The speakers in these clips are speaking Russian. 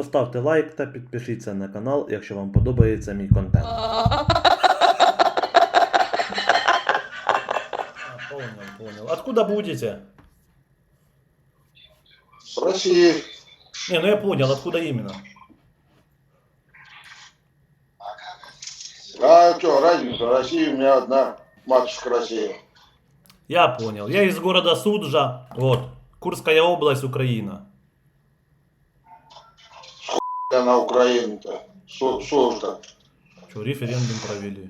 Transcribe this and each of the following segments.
Поставте лайк та підпишіться на канал, якщо вам подобається мій контент. Понял, понял. Откуда будете? С России. Не, ну я понял, откуда именно. А что, разница? Россия у меня одна. Матушка Россия. Я понял. Я из города Суджа. Вот. Курская область, Украина. Она Украина-то. Су- Сужда. Что, референдум провели?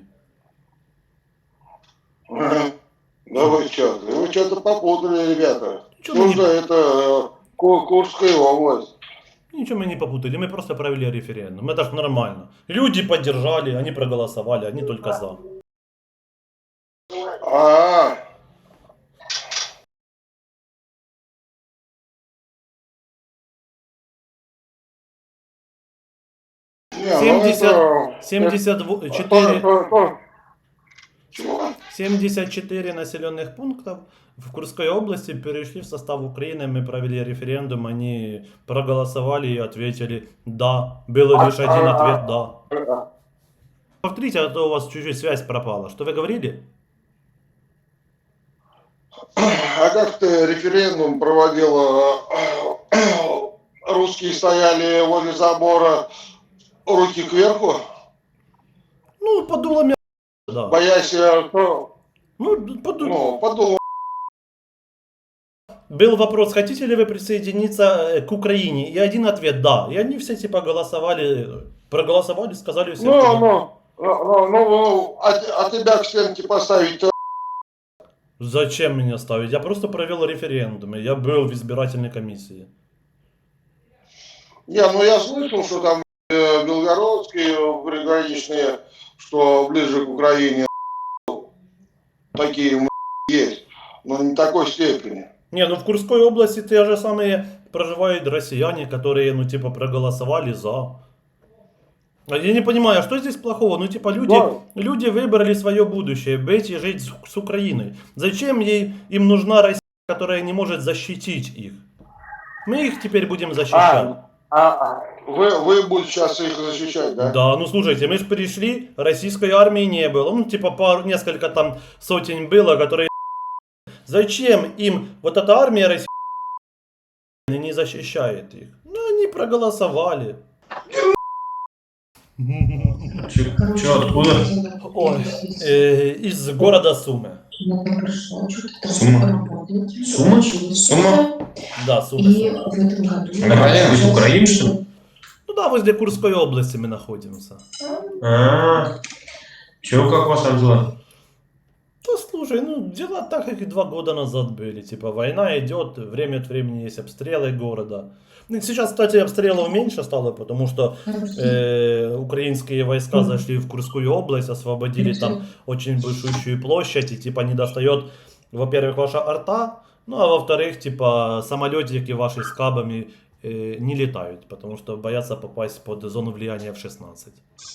Да вы что? Вы что-то попутали, ребята. Чё мы Сужда это э, Ку- Курская область. Ничего мы не попутали, мы просто провели референдум. Это ж нормально. Люди поддержали, они проголосовали, они только за. А, 70, это- 74, То- то- Чего? 74 населенных пунктов в Курской области перешли в состав Украины. Мы провели референдум, они проголосовали и ответили «да». Был лишь один ответ «да». Повторите, а то у вас чуть-чуть связь пропала. Что вы говорили? А как ты референдум проводил? э, Русские стояли возле забора, руки кверху, Ну, подуло меня. Да. боясь, э, что- Ну, поду- ну, подумал, Был вопрос, хотите ли вы присоединиться э, к Украине? И один ответ «да». И они все типа голосовали, э, проголосовали, сказали все. ну, да. ну, ну, ну, а, те- а тебя к стенке поставить, Зачем меня ставить? Я просто провел референдум, и я был в избирательной комиссии. не, ну я слышал, что там белгородские э, приграничные, что ближе к Украине такие есть, но не такой степени. Не, ну в Курской области те же самые проживают россияне, которые, ну, типа, проголосовали за. А Я не понимаю, а что здесь плохого? Ну, типа, люди, Да. люди выбрали свое будущее, быть и жить с, с Украиной. Зачем ей, им нужна Россия, которая не может защитить их? Мы их теперь будем защищать. А, вы, вы будете сейчас их защищать, да? Да, ну слушайте, мы же пришли, российской армии не было. Ну, типа, пару, несколько там сотен было, которые... Зачем им вот эта армия российская не защищает их? Ну, они проголосовали. Че, откуда? Ой, э, из города Сумы. Ну, хорошо, что ты там Сумма? поработал? Сумма? Учились. Сумма? Да, Сумы. И Сумы. в этом году... Нормально, вы Украина, что ли? Ну да, возле Курской области мы находимся. А, че, как у вас там дела? Слушай, ну дела так, как и два года назад были. Типа война идет, время от времени есть обстрелы города. Ну, Сейчас, кстати, обстрелов меньше стало, потому что э, украинские войска зашли в Курскую область, освободили там очень большущую площадь, и типа не достает, во-первых, ваша арта, ну а во-вторых, типа самолетики ваши с кабами э, не летают, потому что боятся попасть под зону влияния в 16.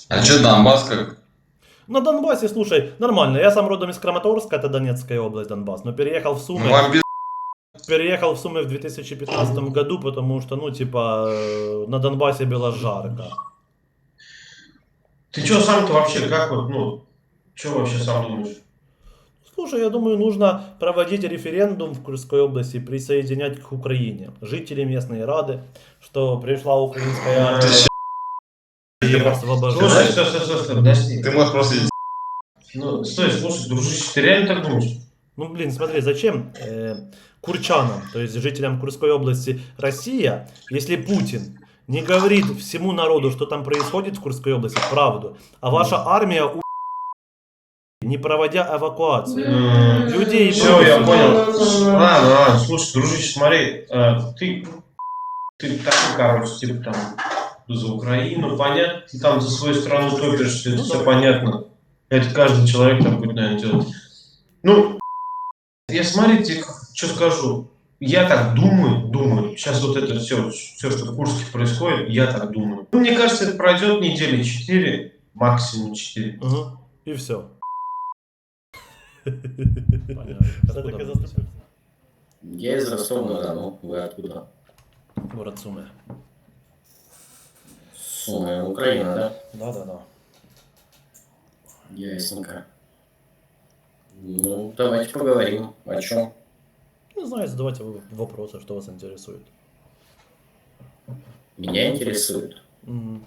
А что Донбасс как? На Донбассе, слушай, нормально. Я сам родом из Краматорска, это Донецкая область, Донбасс, но переехал в Сумы. Ну, вам пиз- Переехал в Сумы в 2015 году, потому что, ну, типа, э, на Донбассе было жарко. Ты что сам-то вообще, как вот, ну, что вообще сам думаешь? Слушай, я думаю, нужно проводить референдум в Курской области, присоединять к Украине. Жители местные рады, что пришла украинская армия. Ты их Слушай, стой, стой, стой, стой, подожди. Ты можешь просто Ну, стой, слушай, дружище, ты реально так думаешь? Ну, блин, смотри, зачем э, курчанам, то есть жителям Курской области Россия, если Путин не говорит всему народу, что там происходит в Курской области, правду, а ваша армия у... не проводя эвакуацию. Людей Все, я понял. Ладно, ладно, слушай, дружище, смотри, э, ты, ты такой, короче, типа там за Украину, понятно, ты там за свою страну топишься, это Ну все понятно. Это каждый человек так будет, наверное, делать. Ну, я смотрите, что скажу. Я так думаю, думаю. Сейчас вот это все, все, что в Курске происходит, я так думаю. Ну, мне кажется, это пройдет недели 4, максимум 4. Мгм. И все. Понятно. Я из Ростова-на-Дону. Вы откуда? Город Сумы. Сумы Украина, да? Да-да-да. Ясненько. Ну, давайте поговорим. О чем? Не знаю, задавайте вопросы, что вас интересует. Меня интересует. Ну,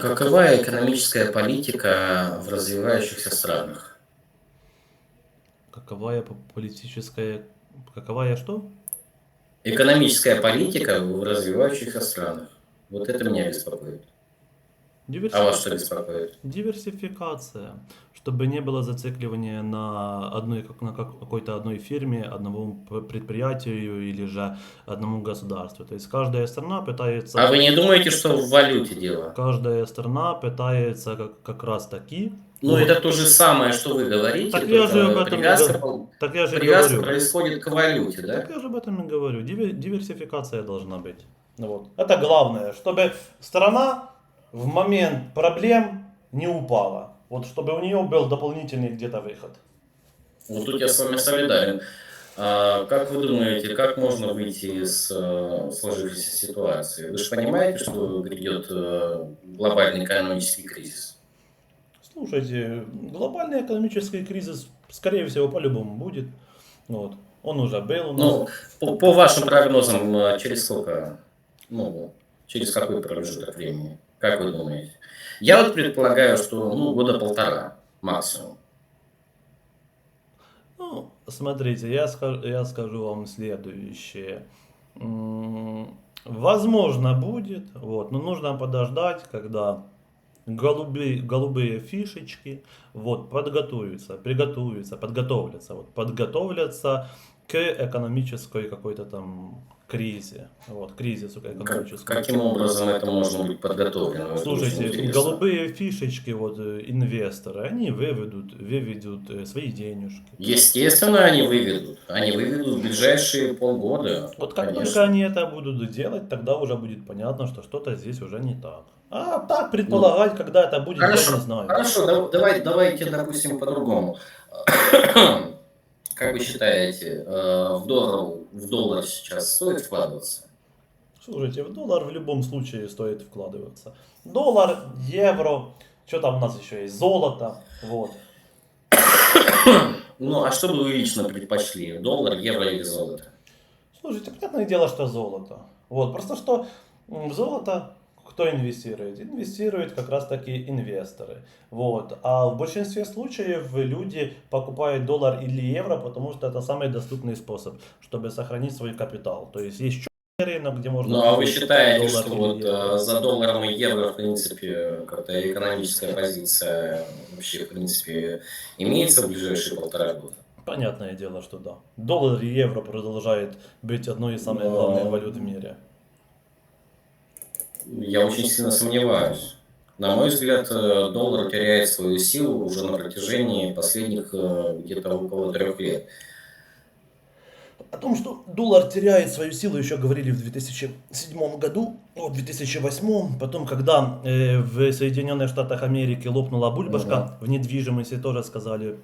Какова экономическая политика в развивающихся странах? Какова я по- политическая... Какова я что? Экономическая политика в развивающихся странах. Вот это меня беспокоит. А вас что беспокоит? Диверсификация, чтобы не было зацикливания на одной как на как- какой-то одной фирме, одному предприятию или же одному государству. То есть каждая страна пытается, А вы не думаете, что в валюте дело? каждая страна пытается как, как раз таки. Ну, это то же самое, что вы говорите, Так я же об этом привязка, говорю. Так я же привязка говорю. происходит к валюте, да? Так я же об этом и говорю. Диверсификация должна быть. Ну Вот. Это главное, чтобы страна в момент проблем не упала. Вот чтобы у нее был дополнительный где-то выход. Вот тут я с вами солидарен. А как вы думаете, как можно выйти из э, сложившейся ситуации? Вы же понимаете, что грядет э, глобальный экономический кризис? Слушайте, глобальный экономический кризис, скорее всего, по-любому будет. Вот. Он уже был у нас. Ну, по, по вашим прогнозам, э, через сколько? Ну, через какой промежуток времени? Как вы думаете? Я вот предполагаю, что ну, года полтора максимум. Ну, смотрите, я скажу, я скажу вам следующее. Возможно, будет, вот, но нужно подождать, когда голубые, голубые фишечки. Вот, подготовятся, приготовятся, подготовятся, вот, подготовятся к экономической какой-то там кризе, вот, кризису Как- экономическому. каким образом это можно быть подготовлено? Слушайте, голубые фишечки, вот э, инвесторы, они выведут, выведут э, свои денежки. Естественно, они выведут. Они выведут в ближайшие полгода. Вот как Конечно. только они это будут делать, тогда уже будет понятно, что что-то здесь уже не так. А так предполагать, когда это будет, я Хорошо, не знаю. Хорошо, да- давай, давайте, допустим, по-другому. Как вы считаете, э, в доллар, в доллар сейчас стоит вкладываться? Слушайте, в доллар в любом случае стоит вкладываться. Доллар, евро, что там у нас еще есть, золото, вот. Ну, а что бы вы лично предпочли? Доллар, евро или золото? Слушайте, понятное дело, что золото. Вот, просто что золото кто инвестирует? Инвестируют как раз таки инвесторы. Вот. А в большинстве случаев люди покупают доллар или евро, потому что это самый доступный способ, чтобы сохранить свой капитал. То есть есть рынок, где можно... Ну, а вы считаете, что вот евро. э, за долларом и евро, в принципе, как-то экономическая позиция вообще, в принципе, имеется в ближайшие полтора года? Понятное дело, что да. Доллар и евро продолжает быть одной из самых Но- главных валют в мире. Я очень сильно сомневаюсь. На мой взгляд, э, доллар теряет свою силу уже на протяжении последних э, где-то около трех лет. О том, что доллар теряет свою силу, еще говорили в 2007 году, в 2008, потом, когда э, в Соединенных Штатах Америки лопнула бульбашка в недвижимости, тоже сказали,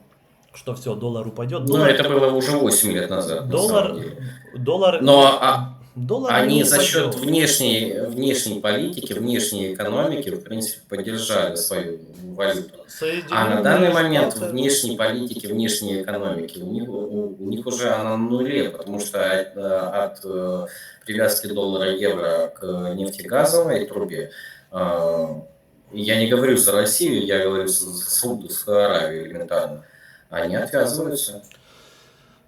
что все, доллар упадет. Ну, Доллар, это было уже 8 лет назад. на доллар, деле. доллар, Но а, доллар они за счет внешней, внешней политики, внешней экономики, в принципе, поддержали свою валюту. А на данный момент внешней политики, внешней экономики у них, у, у них уже она на нуле, потому что от, э, от, э, привязки доллара-евро к нефтегазовой трубе, э, я не говорю за Россию, я говорю за за Саудовскую Аравию элементарно, они отвязываются.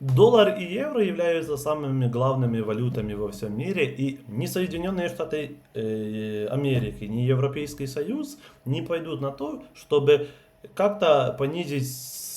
Доллар и евро являются самыми главными валютами во всем мире, и ни Соединенные Штаты э, Америки, ни Европейский Союз не пойдут на то, чтобы как-то понизить...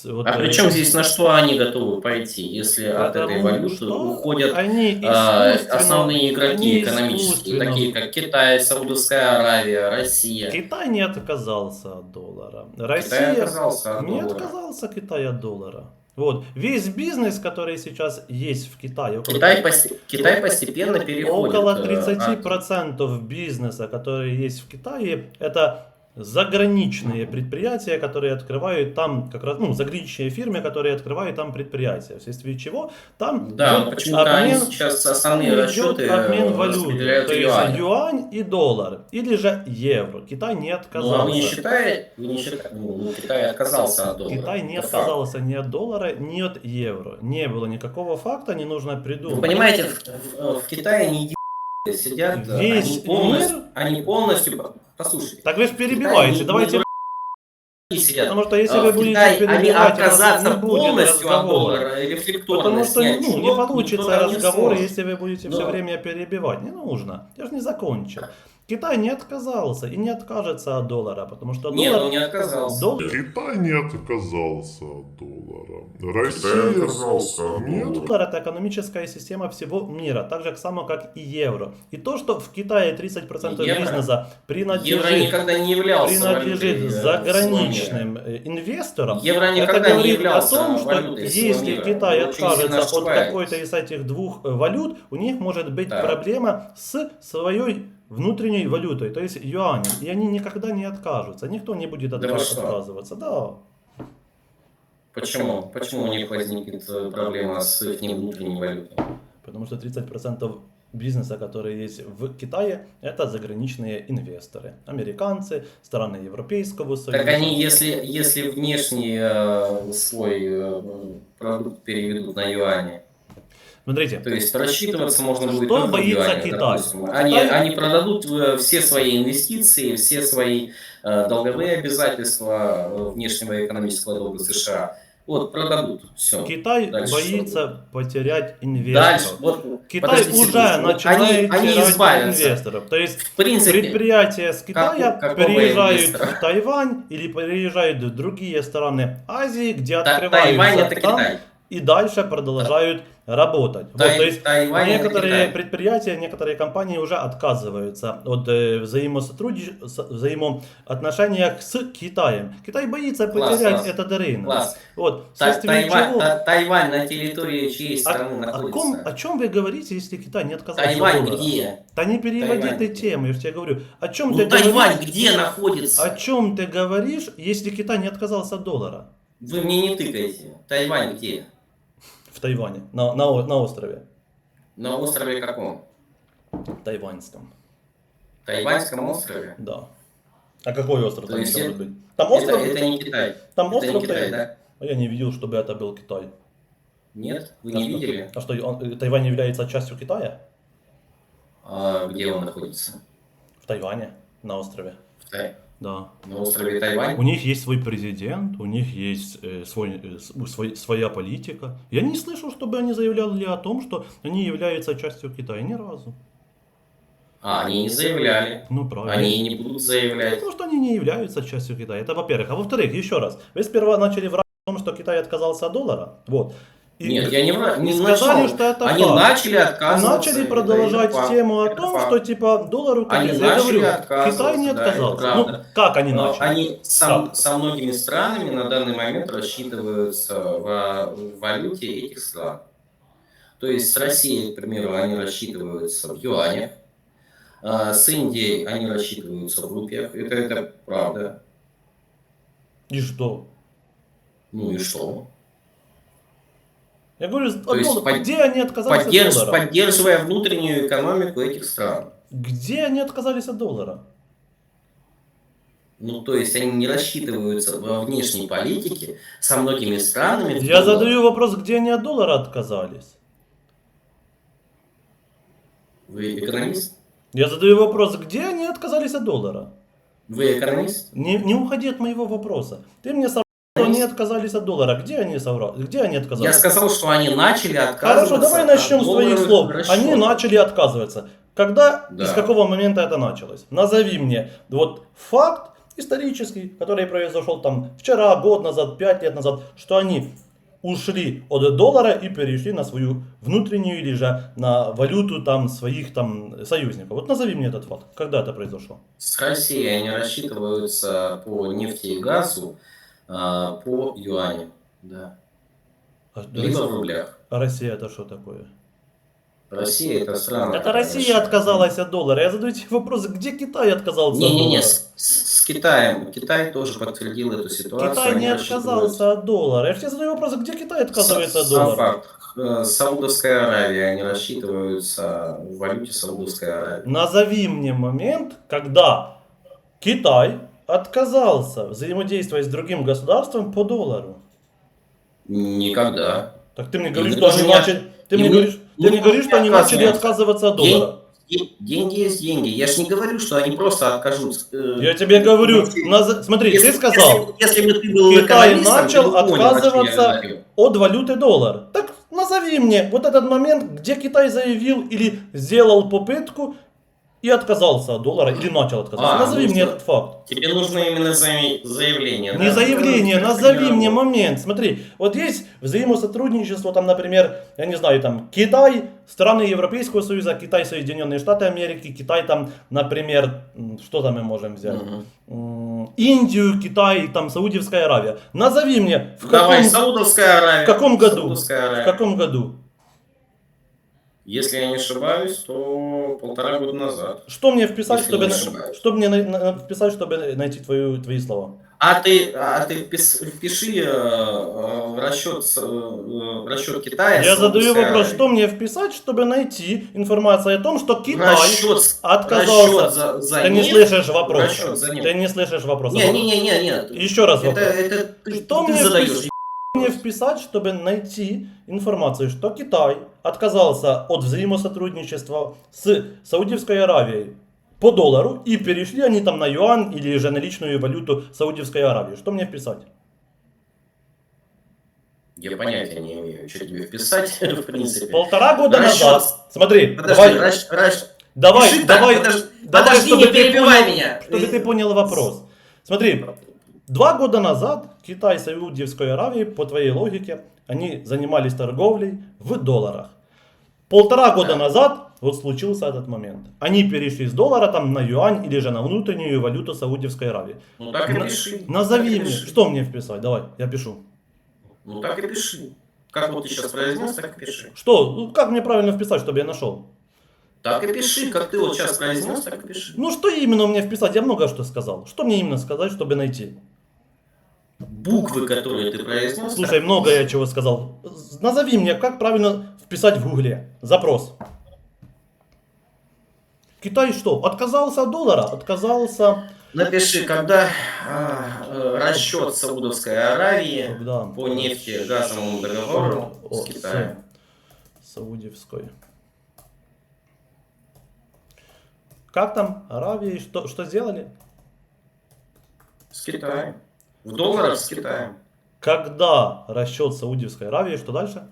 Вот, А э, при чем здесь на что они готовы пойти, если от этой валюты уходят они искусственно- основные игроки они экономические, такие как Китай, Саудовская Аравия, Россия. Китай не отказался от доллара. Китай Россия отказался от не доллара. отказался Китай от доллара. Вот. Весь бизнес, который сейчас есть в Китае, около Китай, посте- Китай постепенно переходит. Около э, от- 30% бизнеса, который есть в Китае, это заграничные предприятия, которые открывают там, как раз, ну, заграничные фирмы, которые открывают там предприятия, вследствие чего там Да, но почему-то они обмен- сейчас основные расчеты обмен э, валют, распределяют то есть юань. и доллар, или же евро. Китай не отказался. а вы не считаете, вы не считаете, ну, Китай отказался от доллара. Китай не Это факт. отказался ни от доллара, ни от евро. Не было никакого факта, не нужно придумать. Вы понимаете, в, в- в Китае не сидят, Весь они полностью, мир- они полностью, послушайте, Так вы же перебиваете, не- давайте... не сидят. Потому что если А, вы будете Китае они перебивать, нас отказаться не будет полностью от разговора. доллара, рефлекторно Потому что снять ну, не получится не разговор, сможет. если вы будете Да. все время перебивать. Не нужно. Я же не закончил. Китай не отказался и не откажется от доллара, потому что Нет, доллар... он не отказался. доллар- Китай не отказался от доллара. Китай Россия отказался от нет. Доллар это экономическая система всего мира, так же само как и евро. И то, что в Китае 30% Евро- бизнеса Евро принадлежит, никогда не являлся принадлежит валютой, заграничным инвесторам, Евро это никогда не говорит о являлся том, что если мира. Китай откажется от какой-то из этих двух валют, у них может быть Да. проблема с своей внутренней валютой, то есть юанем. И они никогда не откажутся. Никто не будет от Да что? отказываться. Да. Почему? Почему у них возникнет э, проблема с их внутренней валютой? Потому что 30% бизнеса, который есть в Китае, это заграничные инвесторы. Американцы, страны Европейского Союза. Так они, если, если внешний э, свой э, продукт переведут на юани, Смотрите, то есть рассчитываться можно будет Что только в боится Китай? допустим. Они, Китай- они продадут э, все свои инвестиции, все свои э, долговые обязательства э, внешнего экономического долга США. Вот, продадут. Все. Китай Дальше боится потерять Дальше. инвесторов. Вот, Китай уже секундочку. Вот начинает они, они терять избавятся. инвесторов. То есть В принципе, предприятия с Китая какого переезжают инвестора? в Тайвань или переезжают в другие страны Азии, где Та- открываются Тайвань это Китай. И дальше продолжают работать. Вот, Тай- то есть Тайвань некоторые Китай. предприятия, некоторые компании уже отказываются от э, взаимосотруднич... с- взаимоотношениях с Китаем. Китай боится Класс, потерять класс. этот рынок. Класс. Вот, Та- Тайвань, чего- Та- Тайвань на территории чьей О, страны о, ком- находится? о чем вы говорите, если Китай не отказался от Тайвань доллара? где? Да не переводи Тайвань ты тему, я же тебе говорю. О чем Ну, ты Тайвань говоришь? где находится? О чем ты говоришь, если Китай не отказался от доллара Вы мне не тыкаете. Тайвань где? В Тайване, на, на, на острове На острове каком? тайваньском? Тайваньском острове? Да. А какой остров То там есть это- может быть? Там Это, остров? это не Китай. Там это остров не Китай, Тайвань? да? А я не видел, чтобы это был Китай. Нет? Вы не видели? А что, он- Тайвань является частью Китая? А, где он находится? В Тайване, на острове. В Тай- Да. На острове Тайвань? У них есть свой президент, у них есть э, свой, э, свой- своя политика. Я не слышал, чтобы они заявляли о том, что они являются частью Китая. Ни разу. А, они не заявляли. Ну, правильно. Они не будут заявлять. Потому что они не являются частью Китая. Это во-первых. А во-вторых, еще раз. Вы сперва начали врать о том, что Китай отказался от доллара. Вот. Нет, я не, не сказали, начал. что это Они факт. начали отказываться. Начали продолжать это факт. тему о Это том, факт. что типа доллар Они укатился. Я начали говорю, Китай не да, отказался. ну, правда. как они Но начали? Они со, Как? со многими странами на данный момент рассчитываются в, в валюте этих стран. То есть с Россией, к примеру, они рассчитываются в юанях, а с Индией они рассчитываются в рупиях. Это, это правда. И что? Ну и что? Я говорю, от есть доллара. под- где они отказались Поддерж- от доллара? поддерживая внутреннюю экономику этих стран. Где они отказались от доллара? Ну, то есть они не рассчитываются во внешней политике со многими странами. Я задаю вопрос, где они от доллара отказались? Вы экономист? Я задаю вопрос, где они отказались от доллара? Вы экономист? Не, не уходи от моего вопроса. Ты мне соврал, они отказались от доллара. Где они соврали? Где они отказались? Я сказал, что они начали отказываться. Хорошо, давай начнем от с твоих слов. расчетов. Они начали отказываться. Когда Да. и с какого момента это началось? Назови мне вот факт исторический, который произошел там вчера, год назад, пять лет назад, что они ушли от доллара и перешли на свою внутреннюю или же на валюту там своих там союзников. Вот назови мне этот факт. Когда это произошло? С Россией они рассчитываются по нефти и газу а, по юаню. Да. А Либо в рублях. А Россия это что такое? Россия это страна. Это Россия рассчитывает- отказалась от доллара. Я задаю тебе вопрос, где Китай отказался от Не-не-не, доллара? с, с- с Китаем. Китай тоже подтвердил эту ситуацию. Китай не отказался от доллара. Я же тебе задаю вопрос, где Китай отказывается от Сам доллара? факт. Саудовская Аравия, они рассчитываются в валюте Саудовской Аравии. Назови мне момент, когда Китай отказался взаимодействовать с другим государством по доллару. Никогда. Так ты мне говоришь, что они начали... Ты мне говоришь, ты мне говоришь, что они начали отказываться от доллара. Ден- Деньги есть деньги. Я же не говорю, что они просто откажутся. Э, Я тебе говорю, смотри, если- ты сказал, Если, если бы ты был Китай начал отказываться от валюты доллар. Так назови мне вот этот момент, где Китай заявил или сделал попытку и отказался от доллара, или начал отказаться. А, назови ну мне этот факт. Тебе нужно именно заявление. Не да? заявление, Ну, назови как мне момент. Смотри, вот есть взаимосотрудничество, там, например, я не знаю, там, Китай, страны Европейского Союза, Китай, Соединенные Штаты Америки, Китай, там, например, что там мы можем взять? М, Индию, Китай, там, Саудовская Аравия. Назови мне, в каком, Давай, Саудовская Аравия. в каком году? В каком году? Если я не ошибаюсь, то полтора года назад. Что мне вписать, чтобы, не на- что мне на- на- вписать, чтобы найти твою, твои слова? А ты, а ты впис- впиши э, э, в расчет, э, в расчет Китая. Я задаю вопрос, что мне вписать, чтобы найти информацию о том, что Китай Расчет, отказался. расчет за, за Ты не слышишь вопрос. расчет за. Ты не слышишь вопрос. Не, не, не, не, нет. Еще раз Это, вопрос. это ты, Что ты мне задаешь. впис- мне вписать, чтобы найти информацию, что Китай отказался от взаимосотрудничества с Саудовской Аравией по доллару и перешли они там на юань или же на личную валюту Саудовской Аравии. Что мне вписать? Я понятия не имею, что тебе вписать, в принципе. Полтора года Расчет. назад. Смотри, Подожди, давай, раш- раш- давай, пиши так, давай, подожди, давай, подожди, чтобы не ты перебивай понял- меня. чтобы ты понял вопрос. Смотри, два года назад Китай и Саудовской Аравии, по твоей логике, они занимались торговлей в долларах. Полтора года Да. назад вот случился этот момент. Они перешли с доллара там на юань или же на внутреннюю валюту Саудовской Аравии. Ну так и На- пиши. так Назови и мне, пиши. что мне вписать? Давай, я пишу. Ну так и пиши. Как вот ты сейчас произнес, так и пиши. Что? Ну, Как мне правильно вписать, чтобы я нашел? Так и пиши, как ты вот сейчас произнес, так и пиши. Ну что именно мне вписать? Я много что сказал. Что мне именно сказать, чтобы найти? Буквы, которые ты произнес. Слушай, так много я чего сказал. Назови мне, как правильно вписать в гугле. Запрос. Китай что, отказался от доллара? Отказался... Напиши, когда а, э, расчет Саудовской Аравии Когда? по нефти газовому договору О, с Китаем. Саудовской. Как там? Аравии что, что сделали? С Китаем. В долларах с Китаем. Когда расчет Саудовской Аравии, что дальше?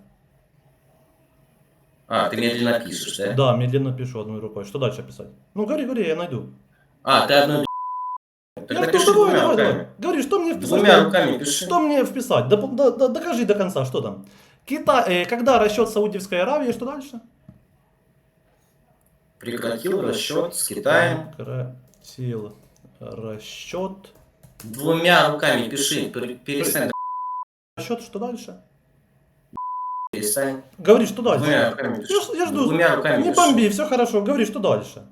А, ты медленно пишешь, да? Да, медленно пишу одной рукой. Что дальше писать? Ну, говори, говори, я найду. А, ты одну... Я Тогда жду, пиши давай, двумя давай, давай. Говори, что мне вписать? Двумя руками пиши. Что мне вписать? Да, да- да- докажи до конца, что там. Китай, э, когда расчет Саудовской Аравии, что дальше? Прекратил расчет с Китаем. Прекратил расчет. Двумя руками пиши. Пер- Перестань. Расчет, что дальше? Перестань. Говори, что дальше? Двумя руками Я, пиши. ж- я жду. Двумя руками Не пиши. бомби, все хорошо. Говори, что дальше?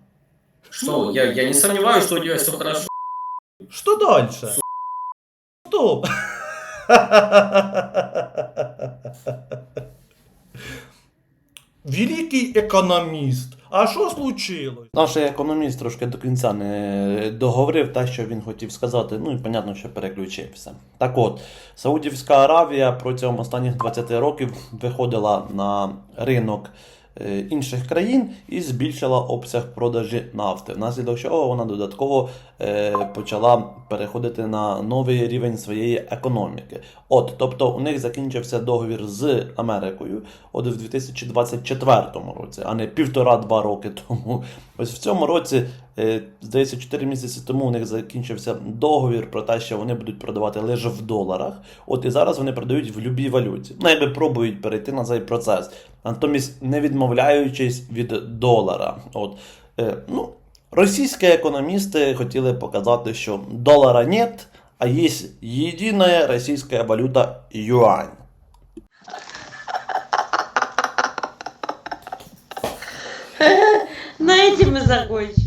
Что? Я, я не сомневаюсь, что у тебя все хорошо. Что дальше? Что? Великий економіст. А що случилось? Наш економіст трошки до кінця не договорив те, що він хотів сказати. Ну і понятно, що переключився. Так от, Саудівська Аравія протягом останніх 20 років виходила на ринок інших країн і збільшила обсяг продажі нафти. Внаслідок чого вона додатково е, почала переходити на новий рівень своєї економіки. От, тобто у них закінчився договір з Америкою от в 2024 році, а не півтора-два роки тому. Ось в цьому році, е, здається, 4 місяці тому у них закінчився договір про те, що вони будуть продавати лише в доларах. От і зараз вони продають в любій валюті. Ну, якби пробують перейти на цей процес, натомість не відмовляючись від долара. От, е, ну, російські економісти хотіли показати, що долара нет, а є єдина російська валюта юань. На этом мы закончим.